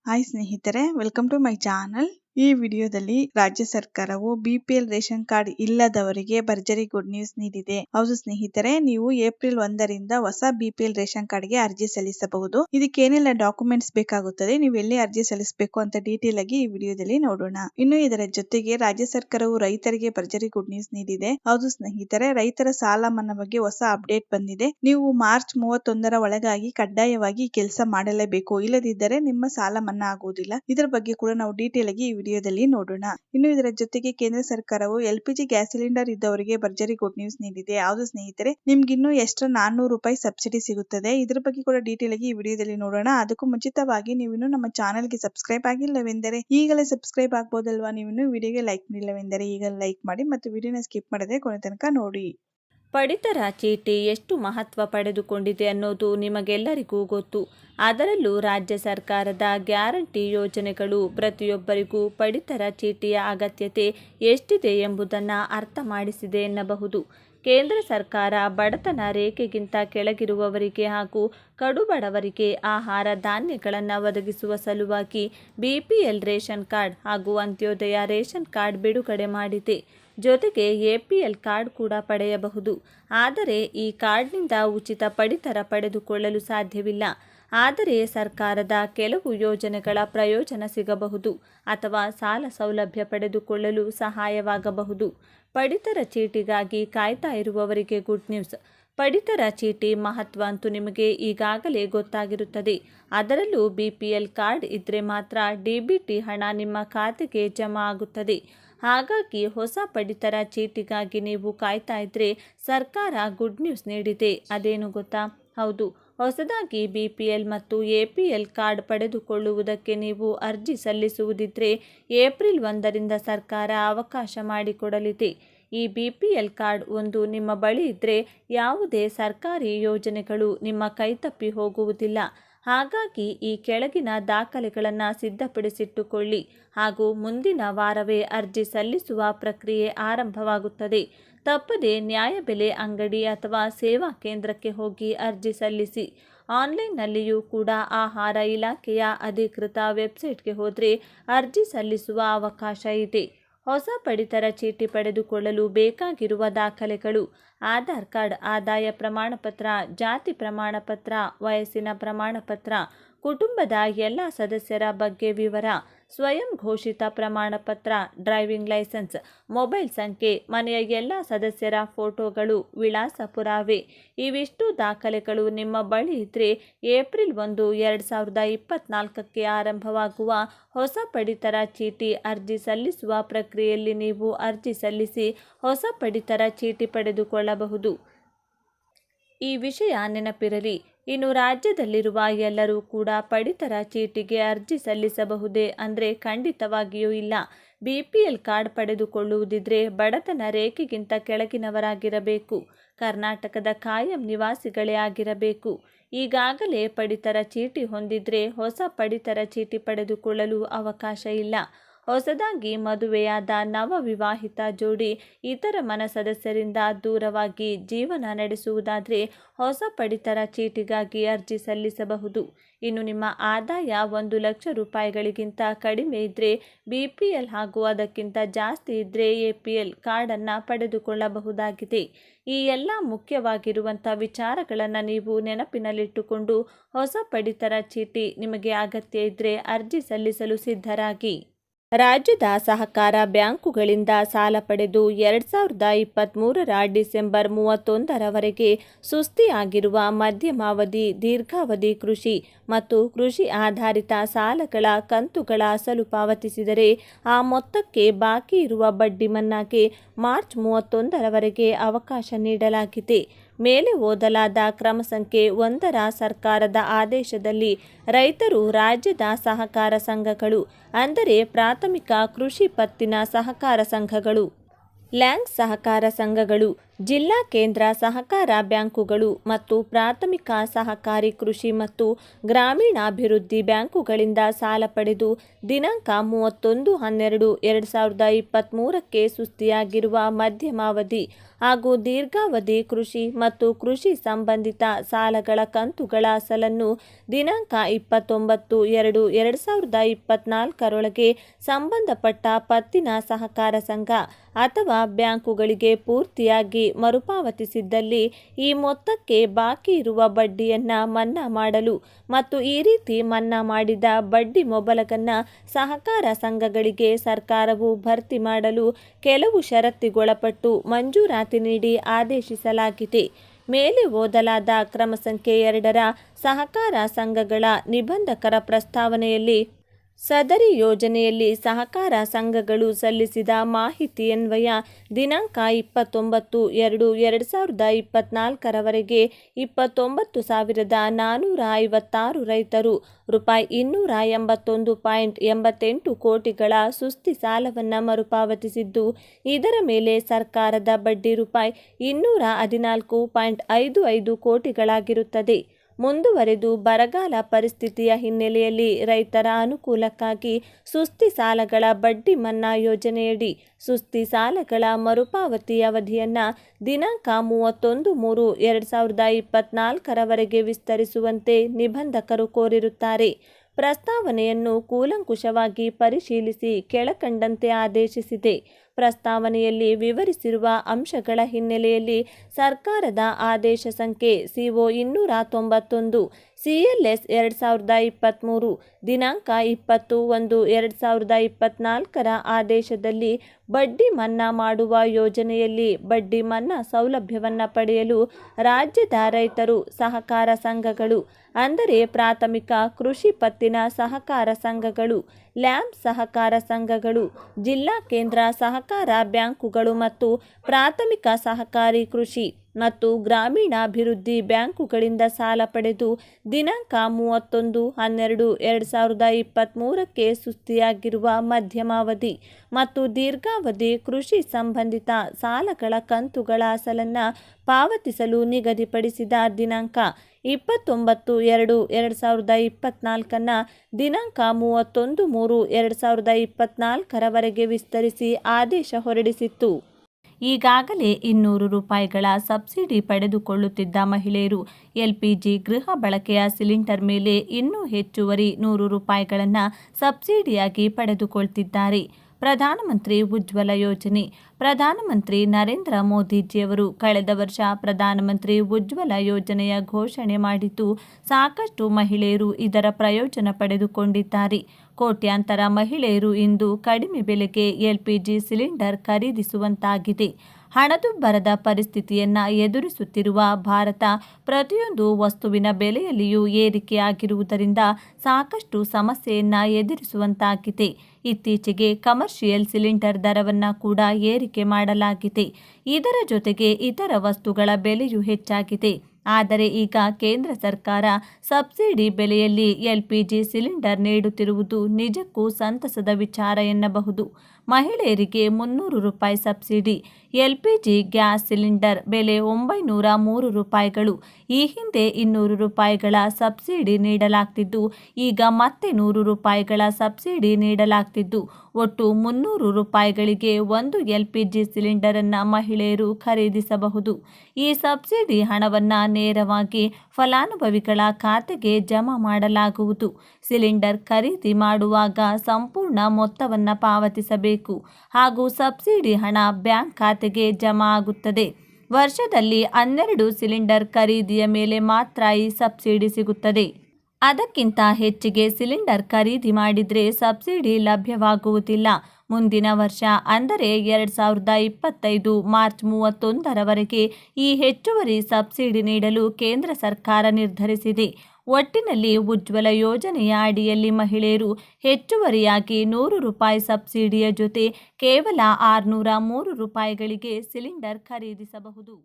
Hi ಸ್ನೇಹಿತರೆ welcome to my channel ಈ ವಿಡಿಯೋದಲ್ಲಿ ರಾಜ್ಯ ಸರ್ಕಾರವು ಬಿಪಿಎಲ್ ರೇಷನ್ ಕಾರ್ಡ್ ಇಲ್ಲದವರಿಗೆ ಭರ್ಜರಿ ಗುಡ್ ನ್ಯೂಸ್ ನೀಡಿದೆ. ಹೌದು ಸ್ನೇಹಿತರೆ, ನೀವು ಏಪ್ರಿಲ್ ಒಂದರಿಂದ ಹೊಸ ಬಿಪಿಎಲ್ ರೇಷನ್ ಕಾರ್ಡ್ಗೆ ಅರ್ಜಿ ಸಲ್ಲಿಸಬಹುದು. ಇದಕ್ಕೆ ಏನೆಲ್ಲ ಡಾಕ್ಯುಮೆಂಟ್ಸ್ ಬೇಕಾಗುತ್ತದೆ ನೀವು ಎಲ್ಲಿ ಅರ್ಜಿ ಸಲ್ಲಿಸಬೇಕು ಅಂತ ಡೀಟೇಲ್ ಆಗಿ ಈ ವಿಡಿಯೋದಲ್ಲಿ ನೋಡೋಣ. ಇನ್ನು ಇದರ ಜೊತೆಗೆ ರಾಜ್ಯ ಸರ್ಕಾರವು ರೈತರಿಗೆ ಭರ್ಜರಿ ಗುಡ್ ನ್ಯೂಸ್ ನೀಡಿದೆ. ಹೌದು ಸ್ನೇಹಿತರೆ, ರೈತರ ಸಾಲ ಮನ್ನಾ ಬಗ್ಗೆ ಹೊಸ ಅಪ್ಡೇಟ್ ಬಂದಿದೆ. ನೀವು ಮಾರ್ಚ್ ಮೂವತ್ತೊಂದರ ಒಳಗಾಗಿ ಕಡ್ಡಾಯವಾಗಿ ಕೆಲಸ ಮಾಡಲೇಬೇಕು. ಇಲ್ಲದಿದ್ದರೆ ನಿಮ್ಮ ಸಾಲ ಮನ್ನಾ ಆಗುವುದಿಲ್ಲ. ಇದರ ಬಗ್ಗೆ ಕೂಡ ನಾವು ಡೀಟೇಲ್ ಆಗಿ ವಿಡಿಯೋದಲ್ಲಿ ನೋಡೋಣ. ಇನ್ನು ಇದರ ಜೊತೆಗೆ ಕೇಂದ್ರ ಸರ್ಕಾರವು L P G gas cylinder ಇದ್ದವರಿಗೆ ಭರ್ಜರಿ ಗುಡ್ ನ್ಯೂಸ್ ನೀಡಿದೆ. ಯಾವುದು ಸ್ನೇಹಿತರೆ ನಿಮ್ಗೆ ಇನ್ನು ಎಕ್ಸ್ಟ್ರಾ ನಾನ್ನೂರು ರೂಪಾಯಿ ಸಬ್ಸಿಡಿ ಸಿಗುತ್ತದೆ. ಇದ್ರ ಬಗ್ಗೆ ಕೂಡ ಡೀಟೇಲ್ ಆಗಿ ಈ ವಿಡಿಯೋದಲ್ಲಿ ನೋಡೋಣ. ಅದಕ್ಕೂ ಮುಂಚಿತವಾಗಿ ನೀವು ಇನ್ನು ನಮ್ಮ ಚಾನಲ್ಗೆ ಸಬ್ಸ್ಕ್ರೈಬ್ ಆಗಿಲ್ಲವೆಂದರೆ, ಈಗಲೇ ಸಬ್ಸ್ಕ್ರೈಬ್ ಆಗ್ಬೋದಲ್ವಾ? ನೀವು ವಿಡಿಯೋಗೆ ಲೈಕ್ ಮಾಡಿಲ್ಲವೆಂದರೆ ಈಗ ಲೈಕ್ ಮಾಡಿ ಮತ್ತು ವಿಡಿಯೋನ ಸ್ಕಿಪ್ ಮಾಡದೆ ಕೊನೆ ತನಕ ನೋಡಿ. ಪಡಿತರ ಚೀಟಿ ಎಷ್ಟು ಮಹತ್ವ ಪಡೆದುಕೊಂಡಿದೆ ಅನ್ನೋದು ನಿಮಗೆಲ್ಲರಿಗೂ ಗೊತ್ತು. ಅದರಲ್ಲೂ ರಾಜ್ಯ ಸರ್ಕಾರದ ಗ್ಯಾರಂಟಿ ಯೋಜನೆಗಳು ಪ್ರತಿಯೊಬ್ಬರಿಗೂ ಪಡಿತರ ಚೀಟಿಯ ಅಗತ್ಯತೆ ಎಷ್ಟಿದೆ ಎಂಬುದನ್ನು ಅರ್ಥ ಮಾಡಿಸಿದೆ ಎನ್ನಬಹುದು. ಕೇಂದ್ರ ಸರ್ಕಾರ ಬಡತನ ರೇಖೆಗಿಂತ ಕೆಳಗಿರುವವರಿಗೆ ಹಾಗೂ ಕಡುಬಡವರಿಗೆ ಆಹಾರ ಧಾನ್ಯಗಳನ್ನು ಒದಗಿಸುವ ಸಲುವಾಗಿ ಬಿಪಿಎಲ್ ರೇಷನ್ ಕಾರ್ಡ್ ಹಾಗೂ ಅಂತ್ಯೋದಯ ರೇಷನ್ ಕಾರ್ಡ್ ಬಿಡುಗಡೆ ಮಾಡಿದೆ. ಜೊತೆಗೆ ಎಪಿಎಲ್ ಕಾರ್ಡ್ ಕೂಡ ಪಡೆಯಬಹುದು. ಆದರೆ ಈ ಕಾರ್ಡ್ನಿಂದ ಉಚಿತ ಪಡಿತರ ಪಡೆದುಕೊಳ್ಳಲು ಸಾಧ್ಯವಿಲ್ಲ. ಆದರೆ ಸರ್ಕಾರದ ಕೆಲವು ಯೋಜನೆಗಳ ಪ್ರಯೋಜನ ಸಿಗಬಹುದು ಅಥವಾ ಸಾಲ ಸೌಲಭ್ಯ ಪಡೆದುಕೊಳ್ಳಲು ಸಹಾಯವಾಗಬಹುದು. ಪಡಿತರ ಚೀಟಿಗಾಗಿ ಕಾಯ್ತಾ ಇರುವವರಿಗೆ ಗುಡ್ ನ್ಯೂಸ್ ಪಡಿತರ ಚೀಟಿ ಮಹತ್ವ ಅಂತೂ ನಿಮಗೆ ಈಗಾಗಲೇ ಗೊತ್ತಾಗಿರುತ್ತದೆ. ಅದರಲ್ಲೂ ಬಿ ಪಿ ಎಲ್ ಕಾರ್ಡ್ ಇದ್ದರೆ ಮಾತ್ರ ಡಿ ಬಿ ಟಿ ಹಣ ನಿಮ್ಮ ಖಾತೆಗೆ ಜಮಾ ಆಗುತ್ತದೆ. ಹಾಗಾಗಿ ಹೊಸ ಪಡಿತರ ಚೀಟಿಗಾಗಿ ನೀವು ಕಾಯ್ತಾ ಇದ್ರೆ ಸರ್ಕಾರ ಗುಡ್ ನ್ಯೂಸ್ ನೀಡಿದೆ. ಅದೇನು ಗೊತ್ತಾ? ಹೌದು, ಹೊಸದಾಗಿ ಬಿ ಪಿ ಎಲ್ ಮತ್ತು ಎ ಪಿ ಎಲ್ ಕಾರ್ಡ್ ಪಡೆದುಕೊಳ್ಳುವುದಕ್ಕೆ ನೀವು ಅರ್ಜಿ ಸಲ್ಲಿಸುವುದಿದ್ದರೆ ಏಪ್ರಿಲ್ ಒಂದರಿಂದ ಸರ್ಕಾರ ಅವಕಾಶ ಮಾಡಿಕೊಡಲಿದೆ. ಈ ಬಿ ಪಿ ಎಲ್ ಕಾರ್ಡ್ ಒಂದು ನಿಮ್ಮ ಬಳಿ ಇದ್ದರೆ ಯಾವುದೇ ಸರ್ಕಾರಿ ಯೋಜನೆಗಳು ನಿಮ್ಮ ಕೈತಪ್ಪಿ ಹೋಗುವುದಿಲ್ಲ. ಹಾಗಾಗಿ ಈ ಕೆಳಗಿನ ದಾಖಲೆಗಳನ್ನು ಸಿದ್ಧಪಡಿಸಿಟ್ಟುಕೊಳ್ಳಿ ಹಾಗೂ ಮುಂದಿನ ವಾರವೇ ಅರ್ಜಿ ಸಲ್ಲಿಸುವ ಪ್ರಕ್ರಿಯೆ ಆರಂಭವಾಗುತ್ತದೆ. ತಪ್ಪದೆ ನ್ಯಾಯಬೆಲೆ ಅಂಗಡಿ ಅಥವಾ ಸೇವಾ ಕೇಂದ್ರಕ್ಕೆ ಹೋಗಿ ಅರ್ಜಿ ಸಲ್ಲಿಸಿ. ಆನ್ಲೈನ್ನಲ್ಲಿಯೂ ಕೂಡ ಆಹಾರ ಇಲಾಖೆಯ ಅಧಿಕೃತ ವೆಬ್ಸೈಟ್ಗೆ ಹೋದರೆ ಅರ್ಜಿ ಸಲ್ಲಿಸುವ ಅವಕಾಶ ಇದೆ. ಹೊಸ ಪಡಿತರ ಚೀಟಿ ಪಡೆದುಕೊಳ್ಳಲು ಬೇಕಾಗಿರುವ ದಾಖಲೆಗಳು ಆಧಾರ್ ಕಾರ್ಡ್, ಆದಾಯ ಪ್ರಮಾಣಪತ್ರ, ಜಾತಿ ಪ್ರಮಾಣಪತ್ರ, ವಯಸ್ಸಿನ ಪ್ರಮಾಣಪತ್ರ, ಕುಟುಂಬದ ಎಲ್ಲ ಸದಸ್ಯರ ಬಗ್ಗೆ ವಿವರ, ಸ್ವಯಂ ಘೋಷಿತ ಪ್ರಮಾಣಪತ್ರ, ಡ್ರೈವಿಂಗ್ ಲೈಸೆನ್ಸ್, ಮೊಬೈಲ್ ಸಂಖ್ಯೆ, ಮನೆಯ ಎಲ್ಲ ಸದಸ್ಯರ ಫೋಟೋಗಳು, ವಿಳಾಸ ಪುರಾವೆ. ಇವಿಷ್ಟು ದಾಖಲೆಗಳು ನಿಮ್ಮ ಬಳಿ ಇದ್ದರೆ ಏಪ್ರಿಲ್ ಒಂದು, ಎರಡು ಸಾವಿರದ ಇಪ್ಪತ್ನಾಲ್ಕಕ್ಕೆ ಆರಂಭವಾಗುವ ಹೊಸ ಪಡಿತರ ಚೀಟಿ ಅರ್ಜಿ ಸಲ್ಲಿಸುವ ಪ್ರಕ್ರಿಯೆಯಲ್ಲಿ ನೀವು ಅರ್ಜಿ ಸಲ್ಲಿಸಿ ಹೊಸ ಪಡಿತರ ಚೀಟಿ ಪಡೆದುಕೊಳ್ಳಬಹುದು ಈ ವಿಷಯ ನೆನಪಿರಲಿ, ಇನ್ನು ರಾಜ್ಯದಲ್ಲಿರುವ ಎಲ್ಲರೂ ಕೂಡ ಪಡಿತರ ಚೀಟಿಗೆ ಅರ್ಜಿ ಸಲ್ಲಿಸಬಹುದೇ ಅಂದರೆ ಖಂಡಿತವಾಗಿಯೂ ಇಲ್ಲ. ಬಿ ಪಿ ಎಲ್ ಕಾರ್ಡ್ ಪಡೆದುಕೊಳ್ಳುವುದಿದ್ರೆ ಬಡತನ ರೇಖೆಗಿಂತ ಕೆಳಗಿನವರಾಗಿರಬೇಕು. ಕರ್ನಾಟಕದ ಕಾಯಂ ನಿವಾಸಿಗಳೇ ಆಗಿರಬೇಕು. ಈಗಾಗಲೇ ಪಡಿತರ ಚೀಟಿ ಹೊಂದಿದ್ರೆ ಹೊಸ ಪಡಿತರ ಚೀಟಿ ಪಡೆದುಕೊಳ್ಳಲು ಅವಕಾಶ ಇಲ್ಲ. ಹೊಸದಾಗಿ ಮದುವೆಯಾದ ನವ ವಿವಾಹಿತ ಜೋಡಿ ಇತರ ಮನ ಸದಸ್ಯರಿಂದ ದೂರವಾಗಿ ಜೀವನ ನಡೆಸುವುದಾದರೆ ಹೊಸ ಪಡಿತರ ಚೀಟಿಗಾಗಿ ಅರ್ಜಿ ಸಲ್ಲಿಸಬಹುದು. ಇನ್ನು ನಿಮ್ಮ ಆದಾಯ ಒಂದು ಲಕ್ಷ ರೂಪಾಯಿಗಳಿಗಿಂತ ಕಡಿಮೆ ಇದ್ದರೆ ಬಿ ಪಿ ಎಲ್ ಹಾಗೂ ಅದಕ್ಕಿಂತ ಜಾಸ್ತಿ ಇದ್ದರೆ ಎ ಪಿ ಎಲ್ ಕಾರ್ಡನ್ನು ಪಡೆದುಕೊಳ್ಳಬಹುದಾಗಿದೆ. ಈ ಎಲ್ಲ ಮುಖ್ಯವಾಗಿರುವಂಥ ವಿಚಾರಗಳನ್ನು ನೀವು ನೆನಪಿನಲ್ಲಿಟ್ಟುಕೊಂಡು ಹೊಸ ಪಡಿತರ ಚೀಟಿ ನಿಮಗೆ ಅಗತ್ಯ ಇದ್ದರೆ ಅರ್ಜಿ ಸಲ್ಲಿಸಲು ಸಿದ್ಧರಾಗಿ. ರಾಜ್ಯದ ಸಹಕಾರ ಬ್ಯಾಂಕುಗಳಿಂದ ಸಾಲ ಪಡೆದು ಎರಡು ಸಾವಿರದ ಇಪ್ಪತ್ತ್ಮೂರರ ಡಿಸೆಂಬರ್ ಮೂವತ್ತೊಂದರವರೆಗೆ ಸುಸ್ತಿಯಾಗಿರುವ ಮಧ್ಯಮಾವಧಿ, ದೀರ್ಘಾವಧಿ ಕೃಷಿ ಮತ್ತು ಕೃಷಿ ಆಧಾರಿತ ಸಾಲಗಳ ಕಂತುಗಳ ಅಸಲು ಪಾವತಿಸಿದರೆ ಆ ಮೊತ್ತಕ್ಕೆ ಬಾಕಿ ಇರುವ ಬಡ್ಡಿ ಮನ್ನಾಗೆ ಮಾರ್ಚ್ ಮೂವತ್ತೊಂದರವರೆಗೆ ಅವಕಾಶ ನೀಡಲಾಗಿದೆ. ಮೇಲೆ ಓದಲಾದ ಕ್ರಮ ಸಂಖ್ಯೆ ಒಂದರ ಸರ್ಕಾರದ ಆದೇಶದಲ್ಲಿ ರೈತರು ರಾಜ್ಯದ ಸಹಕಾರ ಸಂಘಗಳು, ಅಂದರೆ ಪ್ರಾಥಮಿಕ ಕೃಷಿ ಪತ್ತಿನ ಸಹಕಾರ ಸಂಘಗಳು ಲ್ಯಾಂಗ್ ಸಹಕಾರ ಸಂಘಗಳು ಜಿಲ್ಲಾ ಕೇಂದ್ರ ಸಹಕಾರ ಬ್ಯಾಂಕುಗಳು ಮತ್ತು ಪ್ರಾಥಮಿಕ ಸಹಕಾರಿ ಕೃಷಿ ಮತ್ತು ಗ್ರಾಮೀಣಾಭಿವೃದ್ಧಿ ಬ್ಯಾಂಕುಗಳಿಂದ ಸಾಲ ಪಡೆದು ದಿನಾಂಕ ಮೂವತ್ತೊಂದು ಹನ್ನೆರಡು ಎರಡು ಸಾವಿರದ ಇಪ್ಪತ್ತ್ಮೂರಕ್ಕೆ ಸುಸ್ತಿಯಾಗಿರುವ ಮಧ್ಯಮಾವಧಿ ಹಾಗೂ ದೀರ್ಘಾವಧಿ ಕೃಷಿ ಮತ್ತು ಕೃಷಿ ಸಂಬಂಧಿತ ಸಾಲಗಳ ಕಂತುಗಳ ಅಸಲನ್ನು ದಿನಾಂಕ ಇಪ್ಪತ್ತೊಂಬತ್ತು ಎರಡು ಎರಡು ಸಾವಿರದ ಇಪ್ಪತ್ತ್ನಾಲ್ಕರೊಳಗೆ ಸಂಬಂಧಪಟ್ಟ ಪತ್ತಿನ ಸಹಕಾರ ಸಂಘ ಅಥವಾ ಬ್ಯಾಂಕುಗಳಿಗೆ ಪೂರ್ತಿಯಾಗಿ ಮರುಪಾವತಿಸಿದ್ದಲ್ಲಿ ಈ ಮೊತ್ತಕ್ಕೆ ಬಾಕಿ ಇರುವ ಬಡ್ಡಿಯನ್ನು ಮನ್ನಾ ಮಾಡಲು ಮತ್ತು ಈ ರೀತಿ ಮನ್ನಾ ಮಾಡಿದ ಬಡ್ಡಿ ಮೊಬಲಕನ್ನು ಸಹಕಾರ ಸಂಘಗಳಿಗೆ ಸರ್ಕಾರವು ಭರ್ತಿ ಮಾಡಲು ಕೆಲವು ಷರತ್ತಿಗೊಳಪಟ್ಟು ಮಂಜೂರಾತಿ ನೀಡಿ ಆದೇಶಿಸಲಾಗಿದೆ. ಮೇಲೆ ಓದಲಾದ ಕ್ರಮ ಸಂಖ್ಯೆ ಎರಡರ ಸಹಕಾರ ಸಂಘಗಳ ನಿಬಂಧಕರ ಪ್ರಸ್ತಾವನೆಯಲ್ಲಿ ಸದರಿ ಯೋಜನೆಯಲ್ಲಿ ಸಹಕಾರ ಸಂಘಗಳು ಸಲ್ಲಿಸಿದ ಮಾಹಿತಿಯನ್ವಯ ದಿನಾಂಕ ಇಪ್ಪತ್ತೊಂಬತ್ತು ಎರಡು ಎರಡು ಸಾವಿರದ ಇಪ್ಪತ್ನಾಲ್ಕರವರೆಗೆ ಇಪ್ಪತ್ತೊಂಬತ್ತು ಸಾವಿರದ ನಾನ್ನೂರ ಐವತ್ತಾರು ರೈತರು ರೂಪಾಯಿ ಇನ್ನೂರ ಎಂಬತ್ತೊಂದು ಪಾಯಿಂಟ್ ಎಂಬತ್ತೆಂಟು ಕೋಟಿಗಳ ಸುಸ್ತಿ ಸಾಲವನ್ನು ಮರುಪಾವತಿಸಿದ್ದು, ಇದರ ಮೇಲೆ ಸರ್ಕಾರದ ಬಡ್ಡಿ ರೂಪಾಯಿ ಇನ್ನೂರ ಹದಿನಾಲ್ಕು ಪಾಯಿಂಟ್ ಐದು ಐದು ಕೋಟಿಗಳಾಗಿರುತ್ತದೆ. ಮುಂದುವರೆದು ಬರಗಾಲ ಪರಿಸ್ಥಿತಿಯ ಹಿನ್ನೆಲೆಯಲ್ಲಿ ರೈತರ ಅನುಕೂಲಕ್ಕಾಗಿ ಸುಸ್ತಿ ಸಾಲಗಳ ಬಡ್ಡಿ ಮನ್ನಾ ಯೋಜನೆಯಡಿ ಸುಸ್ತಿ ಸಾಲಗಳ ಮರುಪಾವತಿ ಅವಧಿಯನ್ನು ದಿನಾಂಕ ಮೂವತ್ತೊಂದು ಮೂರು ಎರಡು ಸಾವಿರದ ಇಪ್ಪತ್ತ್ನಾಲ್ಕರವರೆಗೆ ವಿಸ್ತರಿಸುವಂತೆ ನಿಬಂಧಕರು ಕೋರಿರುತ್ತಾರೆ. ಪ್ರಸ್ತಾವನೆಯನ್ನು ಕೂಲಂಕುಷವಾಗಿ ಪರಿಶೀಲಿಸಿ ಕೆಳಕಂಡಂತೆ ಆದೇಶಿಸಿದೆ. ಪ್ರಸ್ತಾವನೆಯಲ್ಲಿ ವಿವರಿಸಿರುವ ಅಂಶಗಳ ಹಿನ್ನೆಲೆಯಲ್ಲಿ ಸರ್ಕಾರದ ಆದೇಶ ಸಂಖ್ಯೆ ಸಿಒ ಇನ್ನೂರ ತೊಂಬತ್ತೊಂದು, ಸಿಎಲ್ಎಸ್ ಎರಡು ಸಾವಿರದ ಇಪ್ಪತ್ತ್ಮೂರು ದಿನಾಂಕ ಇಪ್ಪತ್ತು ಒಂದು ಎರಡು ಸಾವಿರದ ಇಪ್ಪತ್ತ್ನಾಲ್ಕರ ಆದೇಶದಲ್ಲಿ ಬಡ್ಡಿ ಮನ್ನಾ ಮಾಡುವ ಯೋಜನೆಯಲ್ಲಿ ಬಡ್ಡಿ ಮನ್ನಾ ಸೌಲಭ್ಯವನ್ನು ಪಡೆಯಲು ರಾಜ್ಯದ ರೈತರು ಸಹಕಾರ ಸಂಘಗಳು ಅಂದರೆ ಪ್ರಾಥಮಿಕ ಕೃಷಿ ಪತ್ತಿನ ಸಹಕಾರ ಸಂಘಗಳು ಲ್ಯಾಂಪ್ ಸಹಕಾರ ಸಂಘಗಳು, ಜಿಲ್ಲಾ ಕೇಂದ್ರ ಸಹಕಾರ ಬ್ಯಾಂಕುಗಳು ಮತ್ತು ಪ್ರಾಥಮಿಕ ಸಹಕಾರಿ ಕೃಷಿ ಮತ್ತು ಗ್ರಾಮೀಣಾಭಿವೃದ್ಧಿ ಬ್ಯಾಂಕುಗಳಿಂದ ಸಾಲ ಪಡೆದು ದಿನಾಂಕ ಮೂವತ್ತೊಂದು ಹನ್ನೆರಡು ಎರಡು ಸಾವಿರದ ಇಪ್ಪತ್ತ್ಮೂರಕ್ಕೆ ಸುಸ್ತಿಯಾಗಿರುವ ಮಧ್ಯಮಾವಧಿ ಮತ್ತು ದೀರ್ಘಾವಧಿ ಕೃಷಿ ಸಂಬಂಧಿತ ಸಾಲಗಳ ಕಂತುಗಳ ಅಸಲನ್ನು ಪಾವತಿಸಲು ನಿಗದಿಪಡಿಸಿದ ದಿನಾಂಕ ಇಪ್ಪತ್ತೊಂಬತ್ತು ಎರಡು ಎರಡು ಸಾವಿರದ ಇಪ್ಪತ್ತ್ನಾಲ್ಕನ್ನು ದಿನಾಂಕ ಮೂವತ್ತೊಂದು ಮೂರು ಎರಡು ಸಾವಿರದ ಇಪ್ಪತ್ತ್ನಾಲ್ಕರವರೆಗೆ ವಿಸ್ತರಿಸಿ ಆದೇಶ ಹೊರಡಿಸಿತ್ತು. ಈಗಾಗಲೇ ಇನ್ನೂರು ರೂಪಾಯಿಗಳ ಸಬ್ಸಿಡಿ ಪಡೆದುಕೊಳ್ಳುತ್ತಿದ್ದ ಮಹಿಳೆಯರು, ಎಲ್ಪಿಜಿ ಗೃಹ ಬಳಕೆಯ ಸಿಲಿಂಡರ್ ಮೇಲೆ ಇನ್ನೂ ಹೆಚ್ಚುವರಿ ನೂರು ರೂಪಾಯಿಗಳನ್ನು ಸಬ್ಸಿಡಿಯಾಗಿ ಪಡೆದುಕೊಳ್ತಿದ್ದಾರೆ. ಪ್ರಧಾನಮಂತ್ರಿ ಉಜ್ವಲ ಯೋಜನೆ. ಪ್ರಧಾನಮಂತ್ರಿ ನರೇಂದ್ರ ಮೋದಿಜಿಯವರು ಕಳೆದ ವರ್ಷ ಪ್ರಧಾನಮಂತ್ರಿ ಉಜ್ವಲ ಯೋಜನೆಯ ಘೋಷಣೆ ಮಾಡಿದ್ದು, ಸಾಕಷ್ಟು ಮಹಿಳೆಯರು ಇದರ ಪ್ರಯೋಜನ ಪಡೆದುಕೊಂಡಿದ್ದಾರೆ. ಕೋಟ್ಯಾಂತರ ಮಹಿಳೆಯರು ಇಂದು ಕಡಿಮೆ ಬೆಲೆಗೆ ಎಲ್ಪಿಜಿ ಸಿಲಿಂಡರ್ ಖರೀದಿಸುವಂತಾಗಿದೆ. ಹಣದುಬ್ಬರದ ಪರಿಸ್ಥಿತಿಯನ್ನು ಎದುರಿಸುತ್ತಿರುವ ಭಾರತ ಪ್ರತಿಯೊಂದು ವಸ್ತುವಿನ ಬೆಲೆಯಲ್ಲಿಯೂ ಏರಿಕೆಯಾಗಿರುವುದರಿಂದ ಸಾಕಷ್ಟು ಸಮಸ್ಯೆಯನ್ನು ಎದುರಿಸುವಂತಾಗಿದೆ. ಇತ್ತೀಚೆಗೆ ಕಮರ್ಷಿಯಲ್ ಸಿಲಿಂಡರ್ ದರವನ್ನು ಕೂಡ ಏರಿಕೆ ಮಾಡಲಾಗಿದೆ. ಇದರ ಜೊತೆಗೆ ಇತರ ವಸ್ತುಗಳ ಬೆಲೆಯೂ ಹೆಚ್ಚಾಗಿದೆ. ಆದರೆ ಈಗ ಕೇಂದ್ರ ಸರ್ಕಾರ ಸಬ್ಸಿಡಿ ಬೆಲೆಯಲ್ಲಿ ಎಲ್ಪಿಜಿ ಸಿಲಿಂಡರ್ ನೀಡುತ್ತಿರುವುದು ನಿಜಕ್ಕೂ ಸಂತಸದ ವಿಚಾರ ಎನ್ನಬಹುದು. ಮಹಿಳೆಯರಿಗೆ ಮುನ್ನೂರು ರೂಪಾಯಿ ಸಬ್ಸಿಡಿ, ಎಲ್ಪಿಜಿ ಗ್ಯಾಸ್ ಸಿಲಿಂಡರ್ ಬೆಲೆ ಒಂಬೈನೂರ ಮೂರು ರೂಪಾಯಿಗಳು. ಈ ಹಿಂದೆ ಇನ್ನೂರು ರೂಪಾಯಿಗಳ ಸಬ್ಸಿಡಿ ನೀಡಲಾಗ್ತಿದ್ದು, ಈಗ ಮತ್ತೆ ನೂರು ರೂಪಾಯಿಗಳ ಸಬ್ಸಿಡಿ ನೀಡಲಾಗ್ತಿದ್ದು. ಒಟ್ಟು ಮುನ್ನೂರು ರೂಪಾಯಿಗಳಿಗೆ ಒಂದು ಎಲ್ಪಿಜಿ ಸಿಲಿಂಡರನ್ನು ಮಹಿಳೆಯರು ಖರೀದಿಸಬಹುದು. ಈ ಸಬ್ಸಿಡಿ ಹಣವನ್ನು ನೇರವಾಗಿ ಫಲಾನುಭವಿಗಳ ಖಾತೆಗೆ ಜಮಾ ಮಾಡಲಾಗುವುದು. ಸಿಲಿಂಡರ್ ಖರೀದಿ ಮಾಡುವಾಗ ಸಂಪೂರ್ಣ ಮೊತ್ತವನ್ನು ಪಾವತಿಸಬೇಕು ಹಾಗೂ ಸಬ್ಸಿಡಿ ಹಣ ಬ್ಯಾಂಕ್ ಖಾತೆಗೆ ಜಮಾ ಆಗುತ್ತದೆ. ವರ್ಷದಲ್ಲಿ ಹನ್ನೆರಡು ಸಿಲಿಂಡರ್ ಖರೀದಿಯ ಮೇಲೆ ಮಾತ್ರ ಈ ಸಬ್ಸಿಡಿ ಸಿಗುತ್ತದೆ. ಅದಕ್ಕಿಂತ ಹೆಚ್ಚಿಗೆ ಸಿಲಿಂಡರ್ ಖರೀದಿ ಮಾಡಿದರೆ ಸಬ್ಸಿಡಿ ಲಭ್ಯವಾಗುವುದಿಲ್ಲ. ಮುಂದಿನ ವರ್ಷ, ಅಂದರೆ ಎರಡು ಸಾವಿರದ ಇಪ್ಪತ್ತೈದು ಮಾರ್ಚ್ ಮೂವತ್ತೊಂದರವರೆಗೆ ಈ ಹೆಚ್ಚುವರಿ ಸಬ್ಸಿಡಿ ನೀಡಲು ಕೇಂದ್ರ ಸರ್ಕಾರ ನಿರ್ಧರಿಸಿದೆ. ಒಟ್ಟಿನಲ್ಲಿ ಉಜ್ವಲ ಯೋಜನೆಯ ಅಡಿಯಲ್ಲಿ ಮಹಿಳೆಯರು ಹೆಚ್ಚುವರಿಯಾಗಿ ನೂರು ರೂಪಾಯಿ ಸಬ್ಸಿಡಿಯ ಜೊತೆ ಕೇವಲ ಆರುನೂರ ಮೂರು ರೂಪಾಯಿಗಳಿಗೆ ಸಿಲಿಂಡರ್ ಖರೀದಿಸಬಹುದು.